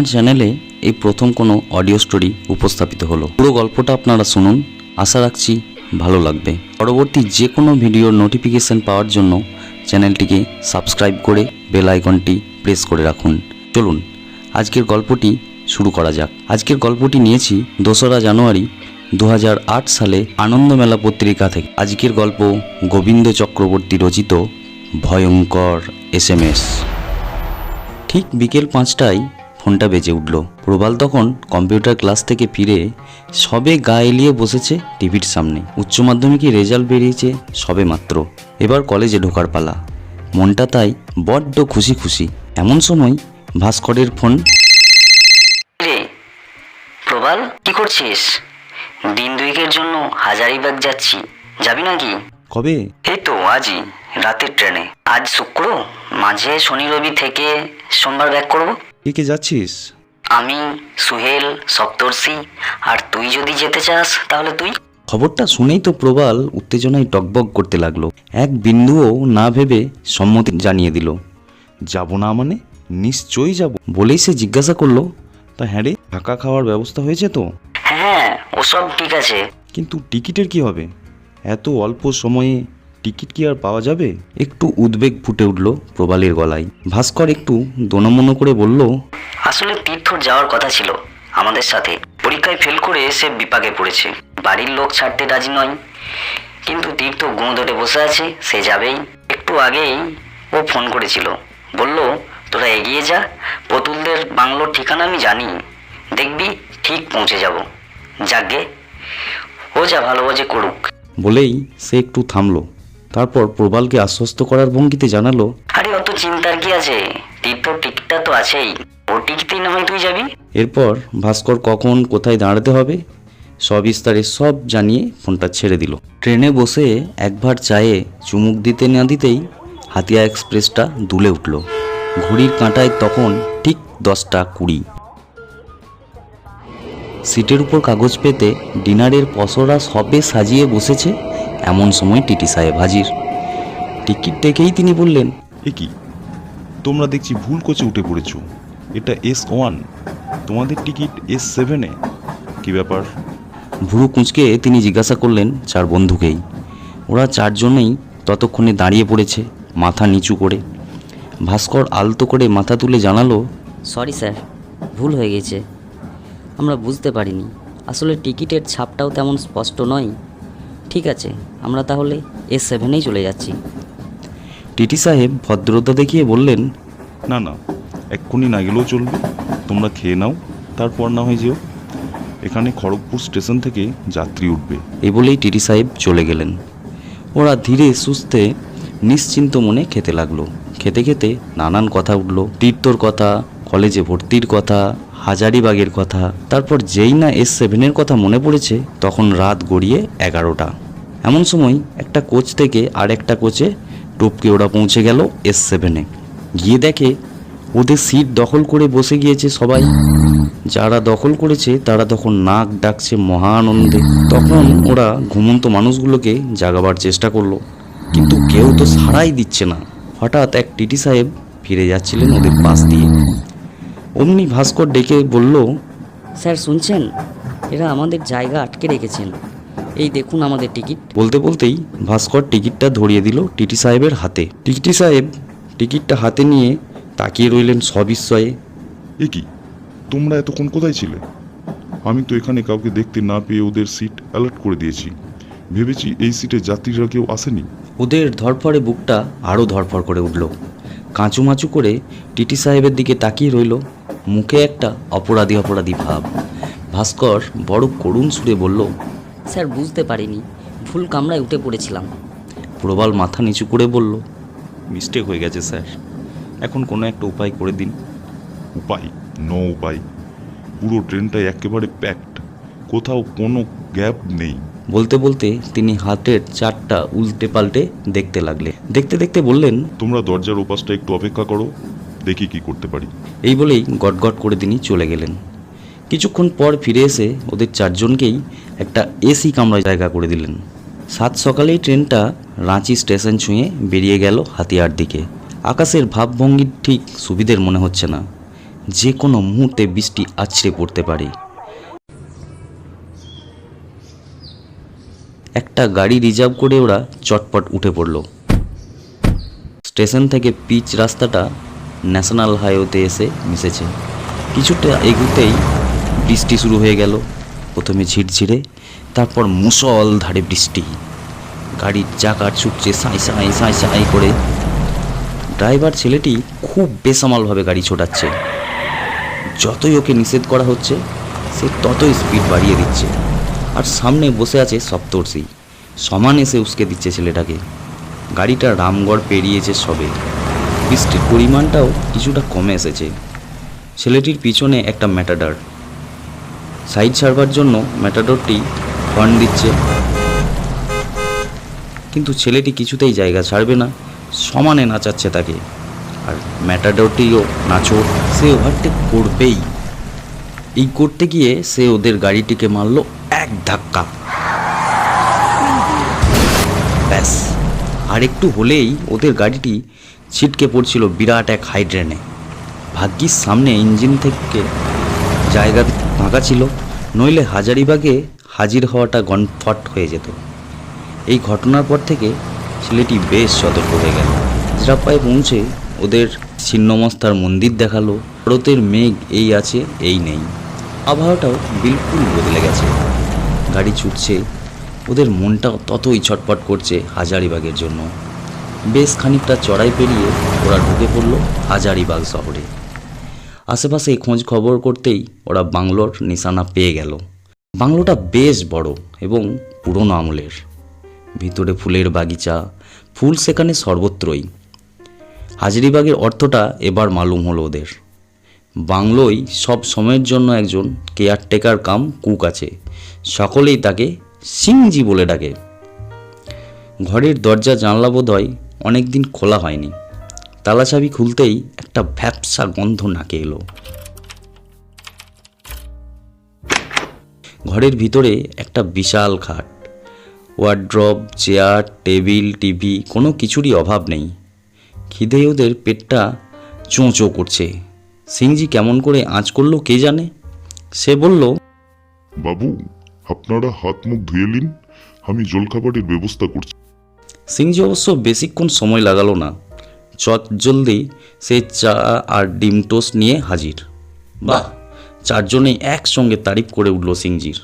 আমার চ্যানেলে এই প্রথম কোনো অডিও স্টোরি উপস্থাপিত হলো। পুরো গল্পটা আপনারা শুনুন, আশা রাখছি ভালো লাগবে। পরবর্তী যে কোনো ভিডিওর নোটিফিকেশন পাওয়ার জন্য চ্যানেলটিকে সাবস্ক্রাইব করে বেল আইকনটি প্রেস করে রাখুন। চলুন, আজকের গল্পটি শুরু করা যাক। আজকের গল্পটি নিয়েছি দোসরা জানুয়ারি দু হাজার আট সালে আনন্দমেলা পত্রিকা থেকে। আজকের গল্প গোবিন্দ চক্রবর্তী রচিত ভয়ঙ্কর এস এম এস। ঠিক বিকেল পাঁচটায় ফোনটা বেজে উঠল। প্রবাল তখন কম্পিউটার ক্লাস থেকে ফিরে সবে গা এলিয়ে বসেছে টিভির সামনে। উচ্চ মাধ্যমিকে রেজাল্ট বেরিয়েছে সবে মাত্র। এবার কলেজে ঢোকার পালা। মনটা তাই বড্ড খুশি খুশি। এমন সময় ভাস্করের ফোন রে প্রবাল কি করছিস? দিন দুইকের জন্য হাজারিবাগ যাচ্ছি। যাবি নাকি? কবে? এই তো আজই রাতের ট্রেনে। আজ শুক্র মাঝে শনি রবি থেকে সোমবার ব্যাক করব। কে কে যাচ্ছিস? আমি সুহেল সপ্তর্ষি আর তুই যদি যেতে চাস তাহলে তুই? খবরটা শুনেই তো প্রবাল উত্তেজনায় টকবক করতে লাগল। এক বিন্দুও না ভেবে সম্মতি জানিয়ে দিল। যাব না মানে? নিশ্চয়ই যাব। বলেই সে জিজ্ঞাসা করল তা হ্যাঁ রে থাকা খাওয়ার ব্যবস্থা হয়েছে তো? হ্যাঁ ওসব ঠিক আছে। কিন্তু টিকিটের কি হবে? এত অল্প সময়ে টিকিট কি আর পাওয়া যাবে? একটু উদ্বেগ ফুটে উঠল প্রবালের গলায়। ভাস্কর একটু দোনমনো করে বলল আসলে তীর্থর যাওয়ার কথা ছিল আমাদের সাথে। পরীক্ষায় ফেল করে সে বিপাকে পড়েছে। বাড়ির লোক ছাড়তে রাজি নয়। কিন্তু তীর্থ গুঁ ধরে বসে আছে সে যাবেই। একটু আগেই ও ফোন করেছিল। বলল তোরা এগিয়ে যা। পতুলদের বাংলোর ঠিকানা আমি জানি। দেখবি ঠিক পৌঁছে যাব। যাগে ও যা ভালো বোঝে করুক। বলেই সে একটু থামলো। তারপর প্রবালকে আশ্বস্ত করার ভঙ্গিতে জানালো আরে অত চিন্তার কি আছে? তীর্থর টিকিটটা তো আছেই। ওর টিকিটেই না হয় তুই যাবি? এরপর ভাস্কর কখন কোথায় দাঁড়াতে হবে সবিস্তারে সব জানিয়ে ফোনটা ছেড়ে দিল। ট্রেনে বসে একবার চায়ে চুমুক দিতে না দিতেই হাতিয়া এক্সপ্রেসটা দুলে উঠল। ঘড়ির কাঁটায় তখন ঠিক দশটা কুড়ি। সিটের উপর কাগজ পেতে ডিনারের পসরা সবে সাজিয়ে বসেছে এমন সময় টিটি সাহেব হাজির। টিকিট দেখেই তিনি বললেন এ কি? তোমরা দেখছি ভুল কোচে উঠে পড়েছো। এটা এস ওয়ান। তোমাদের টিকিট এস সেভেনে কি ব্যাপার? ভুরু কুঁচকে তিনি জিজ্ঞাসা করলেন চার বন্ধুকেই। ওরা চারজনেই ততক্ষণে দাঁড়িয়ে পড়েছে মাথা নিচু করে। ভাস্কর আলতো করে মাথা তুলে জানালো সরি স্যার ভুল হয়ে গেছে। আমরা বুঝতে পারিনি। আসলে টিকিটের ছাপটাও তেমন স্পষ্ট নয়। ঠিক আছে আমরা তাহলে এ সেভেনেই চলে যাচ্ছি। টিটি সাহেব ভদ্রতা দেখিয়ে বললেন না না এক্ষুনি না গেলেও চলবে। তোমরা খেয়ে নাও তারপর না হয় যেও। এখানে খড়গপুর স্টেশন থেকে যাত্রী উঠবে। এই বলেই টিটি সাহেব চলে গেলেন। ওরা ধীরে সুস্থে নিশ্চিন্ত মনে খেতে লাগল। খেতে খেতে নানান কথা উঠল। তীর্থর কথা কলেজে ভর্তির কথা হাজারিবাগের কথা। তারপর যেই না এস সেভেনের কথা মনে পড়েছে, তখন রাত গড়িয়ে এগারোটা। এমন সময় একটা কোচ থেকে আর একটা কোচে টপকে ওরা পৌঁছে গেল এস সেভেনে গিয়ে দেখে ওদের সিট দখল করে বসে গিয়েছে সবাই। যারা দখল করেছে, তারা তখন নাক ডাকছে মহা আনন্দে। তখন ওরা ঘুমন্ত মানুষগুলোকে জাগাবার চেষ্টা করল। কিন্তু কেউ তো সাড়াই দিচ্ছে না। হঠাৎ এক টিটি সাহেব ফিরে যাচ্ছিলেন ওদের পাশ দিয়ে। অমনি ভাস্কর ডেকে বলল স্যার শুনছেন? এরা আমাদের জায়গা আটকে রেখেছেন। এই দেখুন আমাদের টিকিট। বলতে বলতেই ভাস্কর টিকিটটা ধরিয়ে দিল টিটি সাহেবের হাতে। টিটি সাহেব টিকিটটা হাতে নিয়ে তাকিয়ে রইলেন সবিস্ময়ে। এ কি? তোমরা এতক্ষণ কোথায় ছিলে? আমি তো এখানে কাউকে দেখতে না পেয়ে ওদের সিট অ্যালার্ট করে দিয়েছি। ভেবেছি এই সিটে যাত্রীরা কেউ আসেনি। ওদের ধরফরে বুকটা আরও ধরফর করে উঠল। কাঁচুমাচু করে টিটি সাহেবের দিকে তাকিয়ে রইল। মুখে একটা অপরাধী অপরাধী ভাব। ভাস্কর বড় করুণ সুরে বলল স্যার বুঝতে পারিনি। ভুল কামরায় উঠে পড়েছিলাম। প্রবাল মাথা নিচু করে বলল মিস্টেক হয়ে গেছে স্যার। এখন কোনো একটা উপায় করে দিন। উপায়? নো উপায়। পুরো ট্রেনটাই একেবারে প্যাকড কোথাও কোনো গ্যাপ নেই। বলতে বলতে তিনি হাতের চারটা উল্টে পাল্টে দেখতে লাগলে দেখতে দেখতে বললেন তোমরা দরজার ওপাশটা একটু অপেক্ষা করো। দেখি কি করতে পারি। এই বলেই গটগট করে তিনি চলে গেলেন। কিছুক্ষণ পর ফিরে এসে ওদের চারজনকেই একটা এসি কামরায় জায়গা করে দিলেন। সাত সকালেই ট্রেনটা রাঁচি স্টেশন ছুঁয়ে বেরিয়ে গেল হাতিয়ার দিকে। আকাশের ভাবভঙ্গি ঠিক সুবিধের মনে হচ্ছে না। যে কোনো মুহূর্তে বৃষ্টি আছড়ে পড়তে পারে। একটা গাড়ি রিজার্ভ করে ওরা চটপট উঠে পড়ল। স্টেশন থেকে পিচ রাস্তাটা ন্যাশনাল হাইওয়েতে এসে মিশেছে। কিছুটা এগুতেই বৃষ্টি শুরু হয়ে গেল। প্রথমে ঝিরঝিরে, তারপর মুসল ধারে বৃষ্টি। গাড়ির চাকা ছুটছে সাঁই সাঁই সাঁই সাঁই করে। ড্রাইভার ছেলেটি খুব বেসামালভাবে গাড়ি ছোটাচ্ছে। যতই ওকে নিষেধ করা হচ্ছে, সে ততই স্পিড বাড়িয়ে দিচ্ছে। আর সামনে বসে আছে সপ্তর্ষি। সমান এসে উসকে দিচ্ছে ছেলেটাকে। গাড়িটা রামগড় পেরিয়েছে সবে। বৃষ্টির পরিমাণটাও কিছুটা কমে এসেছে। ছেলেটির পিছনে একটা ম্যাটাডার। সাইড ছাড়বার জন্য ম্যাটাডোরটি হর্ন দিচ্ছে। কিন্তু ছেলেটি কিছুতেই জায়গা ছাড়বে না, সমানে নাচাচ্ছে তাকে। আর ম্যাটাডোরটিও নাচোর, সে ওভারটেক করবেই। এই করতে গিয়ে সে ওদের গাড়িটিকে মারলো এক ধাক্কা। ব্যাস, আর একটু হলেই ওদের গাড়িটি ছিটকে পড়ছিল বিরাট এক হাইড্রেনে। ভাগ্যিস সামনে ইঞ্জিন থেকে জায়গা ফাঁকা ছিল, নইলে হাজারিবাগে হাজির হওয়াটা গনফট হয়ে যেত। এই ঘটনার পর থেকে ছেলেটি বেশ সতর্ক হয়ে গেল। জিরাপ্পায় পৌঁছে ওদের ছিন্নমস্তার মন্দির দেখাল। ভারতের মেঘ এই আছে, এই নেই। আবহাওয়াটাও বিলকুল বদলে গেছে। গাড়ি ছুটছে, ওদের মনটাও ততই ছটপট করছে হাজারিবাগের জন্য। বেশ খানিকটা চড়াই পেরিয়ে ওরা ঢুকে পড়ল হাজারিবাগ শহরে। আশেপাশে খোঁজ খবর করতেই ওরা বাংলোর নিশানা পেয়ে গেল। বাংলোটা বেশ বড় এবং পুরনো আমলের। ভিতরে ফুলের বাগিচা, ফুল সেখানে সর্বত্রই। হাজারিবাগের অর্থটা এবার মালুম হলো ওদের। বাংলোয় সব সময়ের জন্য একজন কেয়ারটেকার কাম কুক আছে। সকলেই তাকে সিংজি বলে ডাকে। ঘরের দরজা জানলা বোধ হয় অনেক দিন খোলা হয়নি। তালা চাবি খুলতেই একটা ভ্যাপসা গন্ধ নাকে এলো। ঘরের ভিতরে একটা বিশাল খাট। ওয়ার্ড্রপ চেয়ার, টেবিল, টিভি, কোনো কিছুরই অভাব নেই। খিদে ওদের পেটটা চোঁচো করছে। সিংজি কেমন করে আঁচ করল কে জানে? সে বলল, বাবু, আপনারা হাত মুখ ধুয়ে নিন। আমি জলখাবারের ব্যবস্থা করছি। সিংজি অবশ্য বেশিক্ষণ সময় লাগালো না। চট জলদি সে চা আর ডিম টোস্ট নিয়ে হাজির। বাহ চারজনেই একসঙ্গে তারিফ করে উঠল সিংজির।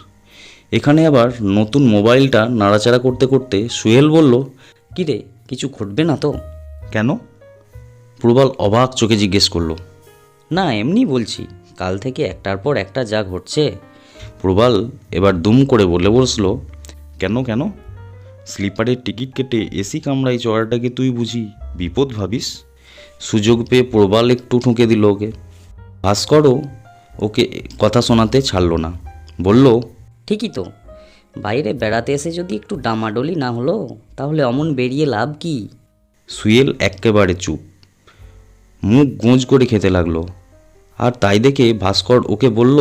এখানে আবার নতুন মোবাইলটা নাড়াচাড়া করতে করতে সুহেল বলল কি রে কিছু ঘটবে না তো? কেন? প্রবাল অবাক চোখে জিজ্ঞেস করল না এমনি বলছি কাল থেকে একটার পর একটা যা ঘটছে। প্রবাল এবার দুম করে বলে বসল কেন কেন? স্লিপারের টিকিট কেটে এসি কামরায় চড়াটাকে তুই বুঝি বিপদ ভাবিস? সুযোগ পেয়ে প্রবাল একটু ঠুকে দিল ওকে। ভাস্করও ওকে কথা শোনাতে ছাড়ল না। বলল ঠিকই তো। বাইরে বেড়াতে এসে যদি একটু ডামাডোলি না হলো তাহলে অমন বেরিয়ে লাভ কি? সুয়েল একেবারে চুপ। মুখ গোঁজ করে খেতে লাগল। আর তাই দেখে ভাস্কর ওকে বলল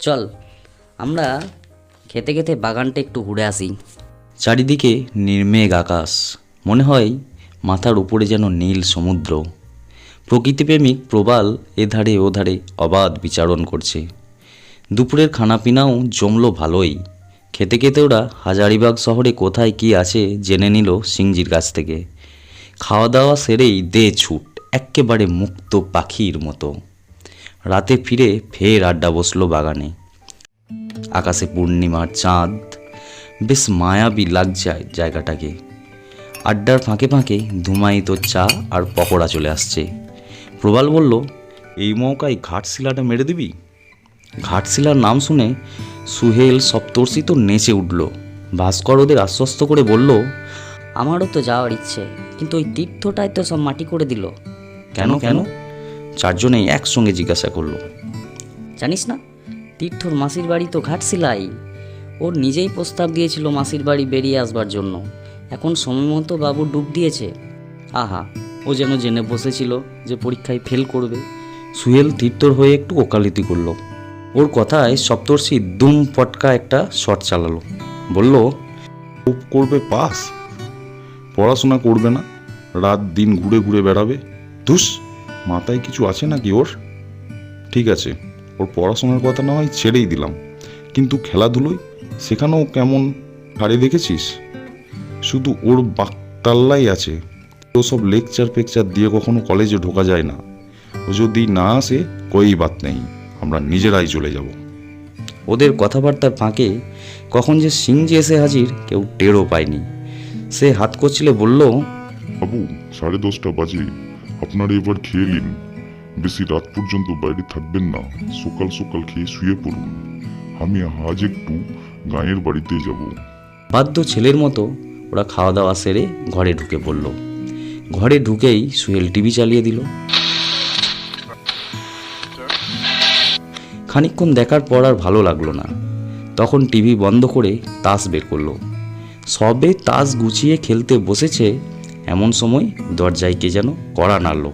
চল আমরা খেতে খেতে বাগানটা একটু ঘুরে আসি। চারিদিকে নির্মেঘ আকাশ। মনে হয় মাথার উপরে যেন নীল সমুদ্র। প্রকৃতিপ্রেমিক প্রবাল এধারে ওধারে অবাধ বিচারণ করছে। দুপুরের খানাপিনাও জমলো ভালোই। খেতে খেতে ওরা হাজারিবাগ শহরে কোথায় কি আছে জেনে নিল সিংজির কাছ থেকে। খাওয়া দাওয়া সেরেই দে ছুট, এক্কেবারে মুক্ত পাখির মতো। রাতে ফিরে ফের আড্ডা বসল বাগানে। আকাশে পূর্ণিমার চাঁদ বেশ মায়াবী লাগছে জায়গাটাকে। আড্ডার ফাঁকে ফাঁকে ধুমায়িত চা আর পকোড়া চলে আসছে। প্রবাল বলল এই মৌকায় ঘাটশিলাটা মেরে দিবি? ঘাটশিলার নাম শুনে সুহেল সপ্তর্ষি তো নেচে উঠল। ভাস্কর ওদের আশ্বস্ত করে বলল আমারও তো যাওয়ার ইচ্ছে কিন্তু ওই তীর্থটাই তো সব মাটি করে দিল। কেন কেন? চারজনেই একসঙ্গে জিজ্ঞাসা করল। জানিস না তীর্থর মাসির বাড়ি তো ঘাটশিলাই। ওর নিজেই প্রস্তাব দিয়েছিল মাসির বাড়ি বেরিয়ে আসবার জন্য। এখন সময় মতো বাবু ডুব দিয়েছে। আহা ও যেন জেনে বসেছিল যে পরীক্ষায় ফেল করবে। সুহেল তীর্থর হয়ে একটু ওকালিতি করল। ওর কথায় সপ্তর্ষি দুম পটকা একটা শট চালালো। বলল খুব করবে পাস। পড়াশোনা করবে না। রাত দিন ঘুরে ঘুরে বেড়াবে। ধুস মাথায় কিছু আছে নাকি ওর? ঠিক আছে। ওর পড়াশোনার কথা না হয় ছেড়েই দিলাম। কিন্তু খেলাধুলোয় সেখানেও কেমন হারে দেখেছিস? শুধু ওর বাকতাল্লাই আছে। ও সব লেকচার ফেকচার দিয়ে কখনো কলেজে ঢোকা যায় না। ও যদি না আসে কই বাত নেই। আমরা নিজেরাই চলে যাব। ওদের কথাবার্তার ফাঁকে কখন যে সিংজি এসে হাজির কেউ টেরও পায়নি। সে হাত কচলে বলল বাবু সাড়ে দশটা বাজে। আপনারা এবার খেয়ে নিন। বেশি রাত পর্যন্ত বাইরে থাকবেন না। সকাল সকাল খেয়ে শুয়ে পড়ুন। আমি আজ একটু গাঁয়ের বাড়িতে যাব। বাধ্য ছেলের মতো ওরা খাওয়া দাওয়া সেরে ঘরে ঢুকে পড়ল। ঘরে ঢুকেই সুহেল টিভি চালিয়ে দিল। খানিকক্ষণ দেখার পর আর ভালো লাগল না। তখন টিভি বন্ধ করে তাস বের করল। সবে তাস গুছিয়ে খেলতে বসেছে, এমন সময় দরজায় কে যেন কড়া নাড়ল।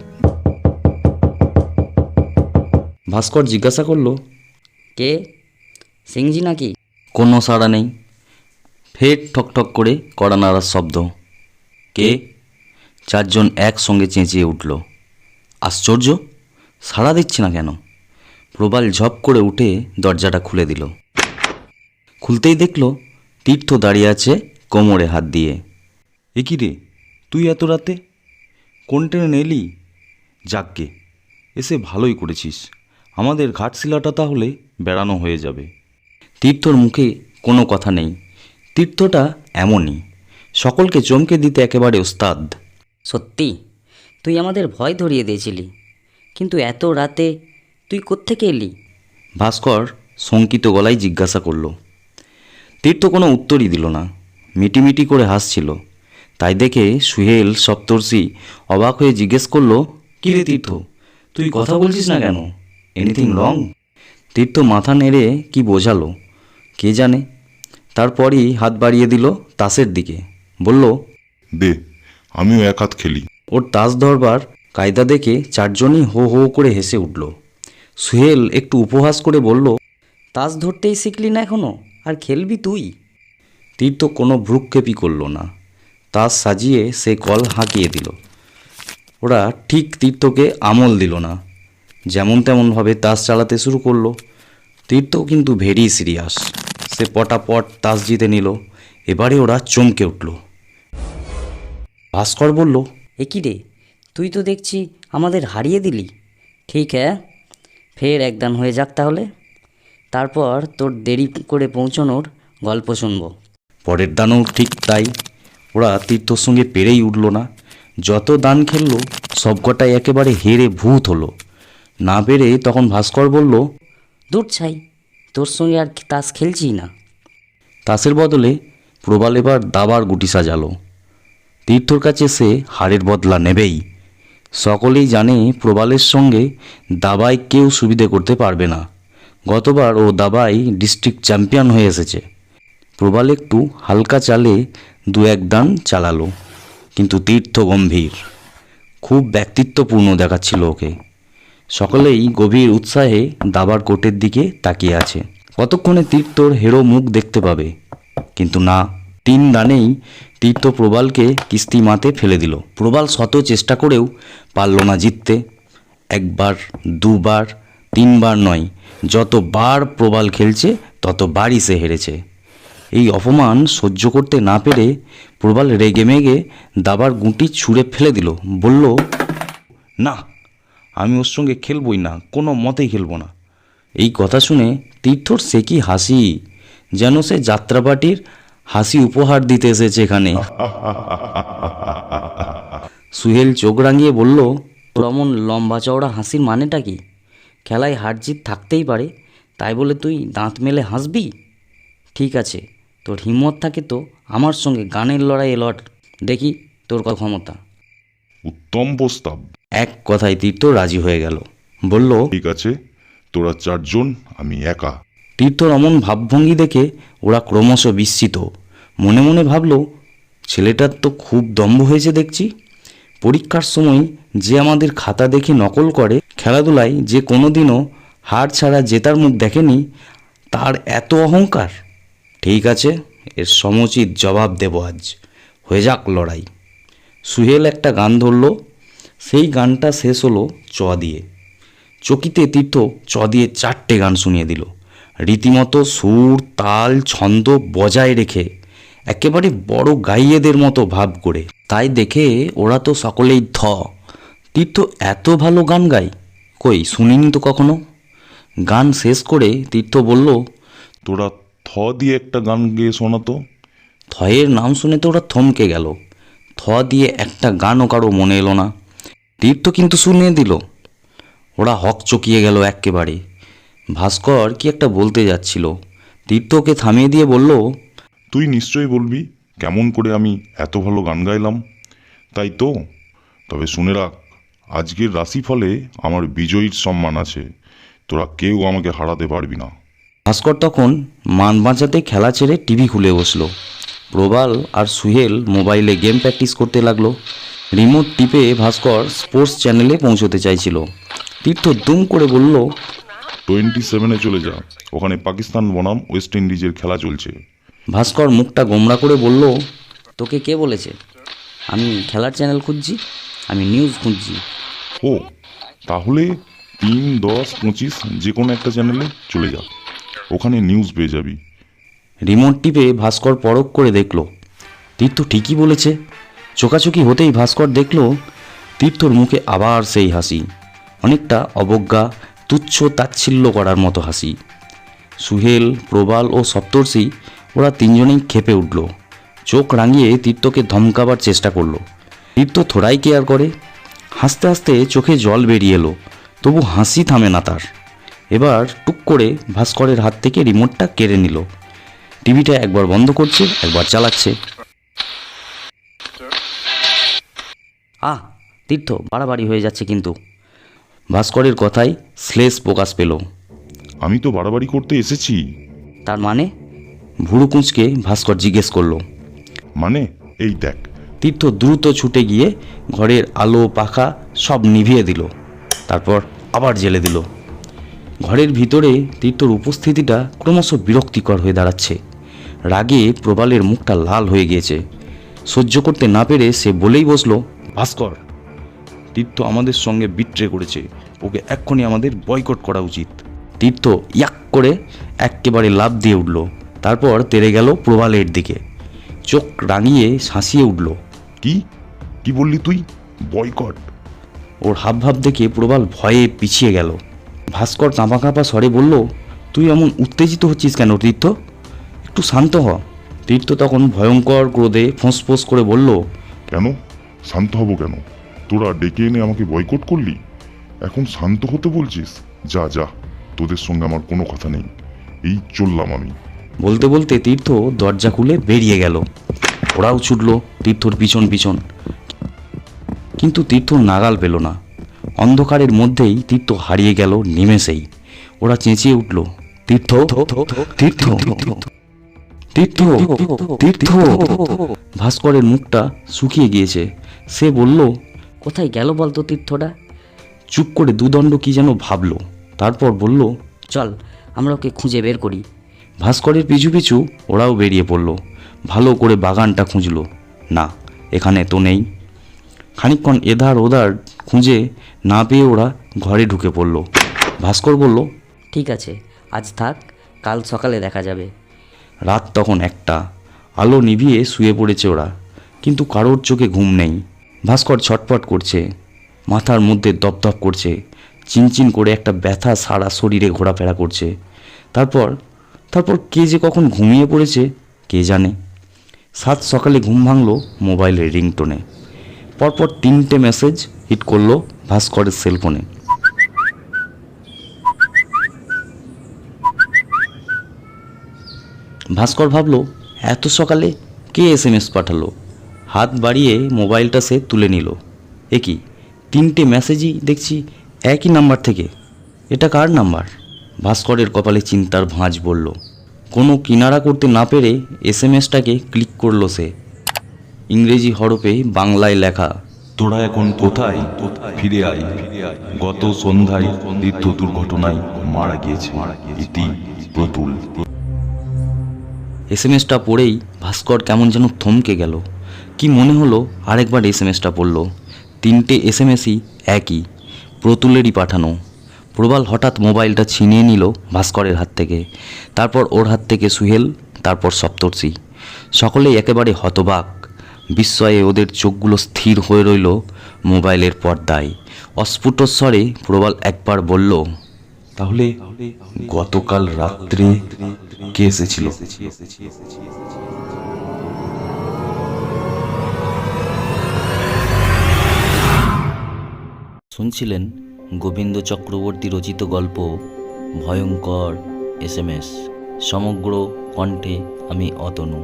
ভাস্কর জিজ্ঞাসা করল, কে? সিংজি নাকি? কোনো সাড়া নেই। ফের ঠকঠক করে কড়া নাড়ার শব্দ। কে? চারজন একসঙ্গে চেঁচিয়ে উঠল। আশ্চর্য! সাড়া দিচ্ছে না কেন? প্রবাল ঝপ করে উঠে দরজাটা খুলে দিল। খুলতেই দেখল তীর্থ দাঁড়িয়ে আছে কোমরে হাত দিয়ে। এ কি রে? তুই এত রাতে? কোন ট্রেনে এলি যাকগে এসে ভালোই করেছিস। আমাদের ঘাটশিলাটা তাহলে বেড়ানো হয়ে যাবে। তীর্থর মুখে কোনো কথা নেই। তীর্থটা এমনই। সকলকে চমকে দিতে একেবারে ওস্তাদ। সত্যি? তুই আমাদের ভয় ধরিয়ে দিয়েছিলি। কিন্তু এত রাতে তুই কোত্থেকে এলি? ভাস্কর শঙ্কিত গলায় জিজ্ঞাসা করল। তীর্থ কোনো উত্তরই দিল না। মিটিমিটি করে হাসছিল। তাই দেখে সুহেল সপ্তর্ষি অবাক হয়ে জিজ্ঞেস করল কী রে তীর্থ? তুই কথা বলছিস না কেন? এনিথিং রং তীর্থ মাথা নেড়ে কি বোঝালো? কে জানে? তারপরই হাত বাড়িয়ে দিল তাসের দিকে। বলল দে আমিও এক হাত খেলি। ওর তাস ধরবার কায়দা দেখে চারজনই হো হো করে হেসে উঠল। সুহেল একটু উপহাস করে বলল তাস ধরতেই শিখলি না এখনও? আর খেলবি তুই? তীর্থ কোনো ভ্রুক্ষেপই করল না। তাস সাজিয়ে সে কল হাঁকিয়ে দিল। ওরা ঠিক তীর্থকে আমল দিল না। যেমন তেমনভাবে তাস চালাতে শুরু করল। তীর্থ কিন্তু ভেরি সিরিয়াস। সে পটাপট তাস জিতে নিল। এবারে ওরা চমকে উঠল। ভাস্কর বলল এ কি রে? তুই তো দেখছি আমাদের হারিয়ে দিলি। ঠিক হ্যাঁ ফের একদান হয়ে যাক তাহলে। তারপর তোর দেরি করে পৌঁছানোর গল্প শুনব। পরের দানও ঠিক তাই। ওরা তীর্থর সঙ্গে পেরেই উঠল না। যত দান খেললো সবকটাই একেবারে হেরে ভূত হলো। না পেরে তখন ভাস্কর বলল দূর ছাই তোর সঙ্গে আর তাস খেলছি না? তাসের বদলে প্রবাল এবার দাবার গুটি সাজালো। তীর্থর কাছে সে হারের বদলা নেবেই। সকলেই জানে প্রবালের সঙ্গে দাবায় কেউ সুবিধে করতে পারবে না। গতবার ও দাবায় ডিস্ট্রিক্ট চ্যাম্পিয়ন হয়ে এসেছে। প্রবাল একটু হালকা চালে দু এক দান চালালো, কিন্তু তীর্থ গম্ভীর। খুব ব্যক্তিত্বপূর্ণ দেখাচ্ছিল ওকে। সকলেই গভীর উৎসাহে দাবার কোর্টের দিকে তাকিয়ে আছে। কতক্ষণে তীর্থর হেরো মুখ দেখতে পাবে? কিন্তু না, তিন দানেই তীর্থ প্রবালকে কিস্তি মাতে ফেলে দিল। প্রবাল শত চেষ্টা করেও পারল না জিততে। একবার, দুবার, তিনবার নয় যতবার প্রবাল খেলছে ততবারই সে হেরেছে। এই অপমান সহ্য করতে না পেরে প্রবাল রেগে মেগে দাবার গুঁটি ছুঁড়ে ফেলে দিল। বলল, না আমি ওর সঙ্গে খেলবই না, কোনো মতেই খেলব না। এই কথা শুনে তীর্থর সে কি হাসি, যেন সে যাত্রাপাটির হাসি উপহার দিতে এসেছে এখানে। সুহেল চোখ রাঙিয়ে বলল, রমন, লম্বা চওড়া হাসির মানেটা কি? খেলায় হার জিত থাকতেই পারে, তাই বলে তুই দাঁত মেলে হাসবি? ঠিক আছে, তোর হিম্মত থাকে তো আমার সঙ্গে গানের লড়াই লট দেখি তোর ক্ষমতা। উত্তম প্রস্তাব। এক কথায় তীর্থ রাজি হয়ে গেল। বলল ঠিক আছে তোরা চারজন আমি একা। তীর্থর অমন ভাবভঙ্গি দেখে ওরা ক্রমশ বিস্মিত। মনে মনে ভাবল ছেলেটার তো খুব দম্ভ হয়েছে দেখছি। পরীক্ষার সময় যে আমাদের খাতা দেখে নকল করে খেলাধুলায় যে কোনোদিনও হার ছাড়া জেতার মুখ দেখেনি তার এত অহংকার। ঠিক আছে এর সমুচিত জবাব দেব আজ। হয়ে যাক লড়াই। সুহেল একটা গান ধরল। সেই গানটা শেষ হলো চ দিয়ে। চকিতে তীর্থ চ দিয়ে চারটে গান শুনিয়ে দিল। রীতিমতো সুর তাল ছন্দ বজায় রেখে একেবারে বড় গাইয়েদের মতো ভাব করে। তাই দেখে ওরা তো সকলেই ধ। তীর্থ এত ভালো গান গায়? কই শুনিনি তো কখনো? গান শেষ করে তীর্থ বলল তোরা থ দিয়ে একটা গান গেয়ে শোনাতো থয়ের নাম শুনে তো ওরা থমকে গেল। থ দিয়ে একটা গানও কারও মনে এলো না। তীর্থ কিন্তু শুনিয়ে দিল। ওরা হক চকিয়ে গেল এক্কেবারে। ভাস্কর কি একটা বলতে যাচ্ছিল। তীর্থকে থামিয়ে দিয়ে বলল তুই নিশ্চয়ই বলবি কেমন করে আমি এত ভালো গান গাইলাম? তাই তো। তবে শুনে রাখ আজকের রাশিফলে আমার বিজয়ীর সম্মান আছে। তোরা কেউ আমাকে হারাতে পারবি না। ভাস্কর তখন মান বাঁচাতে খেলা ছেড়ে টিভি খুলে বসল। প্রবাল আর সুহেল মোবাইলে গেম প্র্যাকটিস করতে লাগল। রিমোট টিপে ভাস্কর স্পোর্টস চ্যানেলে পৌঁছতে চাইছিল। তীর্থ দুম করে বলল টোয়েন্টি সেভেনে চলে যা। ওখানে পাকিস্তান বনাম ওয়েস্ট ইন্ডিজের খেলা চলছে। ভাস্কর মুখটা গোমরা করে বলল তোকে কে বলেছে? আমি খেলার চ্যানেল খুঁজছি আমি নিউজ খুঁজছি। ও তাহলে তিন দশ পঁচিশ যে কোনো একটা চ্যানেলে চলে যা। ওখানে নিউজ পেয়ে যাবি। রিমোট টিপে ভাস্কর পরখ করে দেখল তীর্থ ঠিকই বলেছে। চোকাচুকি হতেই ভাস্কর দেখল, তীর্থর মুখে আবার সেই হাসি। অনেকটা অবজ্ঞা, তুচ্ছ তাচ্ছিল্য করার মতো হাসি। সুহেল, প্রবাল ও সপ্তর্ষি, ওরা তিনজনেই খেপে উঠল। চোখ রাঙিয়ে তীর্থকে ধমকাবার চেষ্টা করল। তীর্থ থোড়াই কেয়ার করে। হাসতে হাসতে চোখে জল বেরিয়ে এলো, তবু হাসি থামে না তার। এবার টুক করে ভাস্করের হাত থেকে রিমোটটা কেড়ে নিল। টিভিটা একবার বন্ধ করছে, একবার চালাচ্ছে। আহ তীর্থ বাড়াবাড়ি হয়ে যাচ্ছে কিন্তু। ভাস্করের কথায় শ্লেষ প্রকাশ পেল। আমি তো বাড়াবাড়ি করতে এসেছি। তার মানে? ভুরুকুঁচকে ভাস্কর জিজ্ঞেস করল। মানে? এই দেখ। তীর্থ দ্রুত ছুটে গিয়ে ঘরের আলো পাখা সব নিভিয়ে দিল। তারপর আবার জেলে দিল। ঘরের ভিতরে তীর্থর উপস্থিতিটা ক্রমশ বিরক্তিকর হয়ে দাঁড়াচ্ছে। রাগে প্রবালের মুখটা লাল হয়ে গিয়েছে। সহ্য করতে না পেরে সে বলেই বসল ভাস্কর তীর্থ আমাদের সঙ্গে বিট্রে করেছে। ওকে এক্ষুনি আমাদের বয়কট করা উচিত। তীর্থ ইয়াক করে একেবারে লাভ দিয়ে উঠল। তারপর তেরে গেল প্রবালের দিকে। চোখ রাঙিয়ে শাঁসিয়ে উঠল। কি? কি বললি তুই? বয়কট। ওর হাবভাব দেখে প্রবাল ভয়ে পিছিয়ে গেল। ভাস্কর কাঁপা কাঁপা স্বরে বলল তুই এমন উত্তেজিত হচ্ছিস কেন তীর্থ? একটু শান্ত হ। তীর্থ তখন ভয়ঙ্কর ক্রোধে ফোঁস করে বলল কেন? শান্ত হব কেন? তোরা ডেকে এনে আমাকে বয়কট করলি? এখন শান্ত হতে বলছিস? যা যা, তোদের সঙ্গে আমার কোনো কথা নেই। এই চললাম আমি। বলতে বলতে তীর্থ দরজা খুলে বেরিয়ে গেল। ওরাও ছুটল তীর্থর পিছন পিছন। কিন্তু তীর্থ নাগাল পেল না। অন্ধকারের মধ্যেই তীর্থ হারিয়ে গেল নিমেষেই। ওরা চেঁচিয়ে উঠল তীর্থ তীর্থ তীর্থ তীর্থ। ভাস্করের মুখটা শুকিয়ে গিয়েছে। সে বলল কোথায় গেল বলতো তীর্থটা? চুপ করে দুদণ্ড কি যেন ভাবলো। তারপর বলল চল আমরা ওকে খুঁজে বের করি। ভাস্করের পিছু পিছু ওরাও বেরিয়ে পড়ল। ভালো করে বাগানটা খুঁজলো। না এখানে তো নেই। খানিকক্ষণ এধার ওধার খুঁজে না পেয়ে ওরা ঘরে ঢুকে পড়ল। ভাস্কর বলল ঠিক আছে আজ থাক কাল সকালে দেখা যাবে। রাত তখন একটা। আলো নিভিয়ে শুয়ে পড়েছে ওরা। কিন্তু কারোর চোখে ঘুম নেই। ভাস্কর ছটপট করছে, মাথার মধ্যে দপদপ করছে চিনচিন করে একটা ব্যথা সারা শরীরে ঘোরাফেরা করছে। তারপর তারপর কে যে কখন ঘুমিয়ে পড়েছে, কে জানে? সাত সকালে ঘুম ভাঙলো মোবাইলের রিংটোনে। পরপর তিনটে মেসেজ হিট করল ভাস্করের সেলফোনে। ভাস্কর ভাবলো, এত সকালে কে এস এম এস পাঠালো? হাত বাড়িয়ে মোবাইলটা সে তুলে নিল। এ কি? তিনটে মেসেজই দেখছি একই নাম্বার থেকে। এটা কার নাম্বার ভাস্করের কপালে চিন্তার ভাঁজ বলল কোনো কিনারা করতে না পেরে এস এম এসটাকে ক্লিক করল সে। ইংরেজি হরফে বাংলায় লেখা তোরা এখন কোথায়? কোথায় ফিরে আয়। ফিরে আয় গত সন্ধ্যায় তীর্থ দুর্ঘটনায় মারা গিয়েছে ইতি প্রতুল। এস এম এসটা পড়েই ভাস্কর কেমন যেন থমকে গেল। কি মনে হলো আরেকবার এস এম এসটা পড়ল? তিনটে এস এম এসই একই, প্রতুলেরই পাঠানো। প্রবাল হঠাৎ মোবাইলটা ছিনিয়ে নিল ভাস্করের হাত থেকে। তারপর ওর হাত থেকে সুহেল, তারপর সপ্তর্ষি। সকলেই একেবারে হতবাক। বিস্ময়ে ওদের চোখগুলো স্থির হয়ে রইল মোবাইলের পর্দায়। অস্ফুট স্বরে প্রবাল একবার বলল, তাহলে গতকাল রাত্রে কে এসেছিল? শুনছিলেন গোবিন্দ চক্রবর্তী রচিত গল্প, ভয়ঙ্কর এস এম এস। সমগ্র কণ্ঠে আমি অতনু।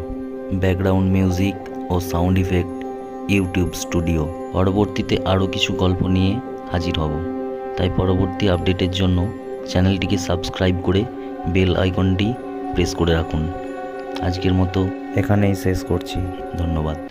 ব্যাকগ্রাউন্ড মিউজিক ও সাউন্ড ইফেক্ট, ইউটিউব স্টুডিও। পরবর্তীতে আরও কিছু গল্প নিয়ে হাজির হব। তাই পরবর্তী আপডেটের জন্য চ্যানেলটিকে সাবস্ক্রাইব করে বেল আইকনটি প্রেস করে রাখুন। আজকের মতো এখানেই শেষ করছি। ধন্যবাদ।